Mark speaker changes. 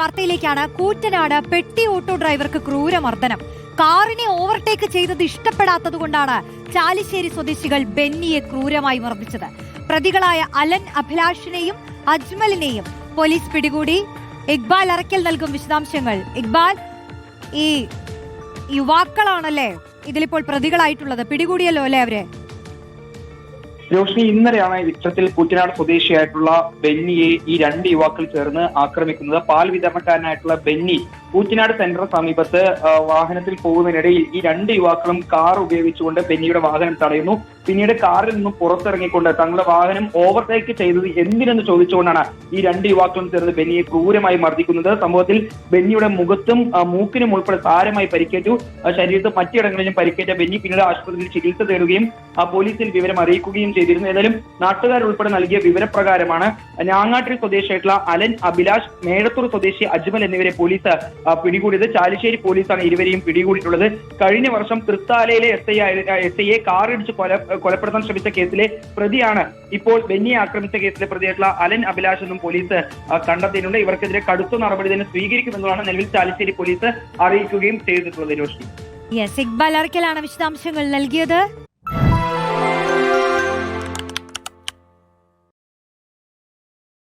Speaker 1: വാർത്തയിലേക്കാണ് കൂറ്റനാട് പെട്ടി ഓട്ടോ ഡ്രൈവർക്ക് ക്രൂരമർദ്ദനം. കാറിനെ ഓവർടേക്ക് ചെയ്തത് ഇഷ്ടപ്പെടാത്തതുകൊണ്ടാണ് ചാലിശ്ശേരി സ്വദേശികൾ ബെന്നിയെ ക്രൂരമായി മർദ്ദിച്ചത്. പ്രതികളായ അലൻ അഭിലാഷിനെയും അജ്മലിനെയും പോലീസ് പിടികൂടി. ഇക്ബാൽ അറക്കൽ നൽകും വിശദാംശങ്ങൾ. ഇക്ബാൽ ഈ യുവാക്കളാണല്ലേ ഇതിലിപ്പോൾ പ്രതികളായിട്ടുള്ളത്? പിടികൂടിയല്ലോ അല്ലേ അവരെ?
Speaker 2: രോഷ്നി ഇന്നലെയാണ് ഇത്തരത്തിൽ കുറ്റനാട് സ്വദേശിയായിട്ടുള്ള ബെന്നിയെ ഈ രണ്ട് യുവാക്കൾ ചേർന്ന് ആക്രമിക്കുന്നത്. പാൽ വിതരണക്കാരനായിട്ടുള്ള ബെന്നി കൂറ്റനാട് സെന്റർ സമീപത്ത് വാഹനത്തിൽ പോകുന്നതിനിടയിൽ ഈ രണ്ട് യുവാക്കളും കാർ ഉപയോഗിച്ചുകൊണ്ട് ബെന്നിയുടെ വാഹനം തടയുന്നു. പിന്നീട് കാറിൽ നിന്നും പുറത്തിറങ്ങിക്കൊണ്ട് തങ്ങളുടെ വാഹനം ഓവർടേക്ക് ചെയ്തത് എന്തിനെന്ന് ചോദിച്ചുകൊണ്ടാണ് ഈ രണ്ട് യുവാക്കളും ചേർന്ന് ബെന്നിയെ ക്രൂരമായി മർദ്ദിക്കുന്നത്. സംഭവത്തിൽ ബെന്നിയുടെ മുഖത്തും മൂക്കിനും ഉൾപ്പെടെ സാരമായി പരിക്കേറ്റു. ശരീരത്ത് മറ്റിടങ്ങളിലും പരിക്കേറ്റ ബെന്നി പിന്നീട് ആശുപത്രിയിൽ ചികിത്സ തേടുകയും പോലീസിൽ വിവരം അറിയിക്കുകയും ചെയ്തിരുന്നു. ഏതായാലും നാട്ടുകാരുൾപ്പെടെ നൽകിയ വിവരപ്രകാരമാണ് ഞാങ്ങാട്ടിൽ സ്വദേശിയായിട്ടുള്ള അലൻ അഭിലാഷ് മേടത്തൂർ സ്വദേശി അജ്മൽ എന്നിവരെ പോലീസ് പിടികൂടിയത്. ചാലിശ്ശേരി പോലീസാണ് ഇരുവരെയും പിടികൂടിയിട്ടുള്ളത്. കഴിഞ്ഞ വർഷം തൃത്താലയിലെ എസ് ഐ എസ് ഐയെ കാറിടിച്ച് കൊല കൊലപ്പെടുത്താൻ ശ്രമിച്ച കേസിലെ പ്രതിയാണ്. ഇപ്പോൾ ബെന്നിയെ ആക്രമിച്ച കേസിലെ പ്രതിയായിട്ടുള്ള അലൻ അഭിലാഷ് എന്നും പോലീസ് കണ്ടെത്തിയിട്ടുണ്ട്. ഇവർക്കെതിരെ കടുത്ത നടപടി തന്നെ സ്വീകരിക്കുമെന്നാണ് നിലവിൽ ചാലിശ്ശേരി പോലീസ് അറിയിക്കുകയും ചെയ്തിട്ടുള്ളത് രോഷി
Speaker 1: യെസ് ഇക്ബാൽ അറക്കലാണ് വിശദാംശങ്ങൾ നൽകിയത്?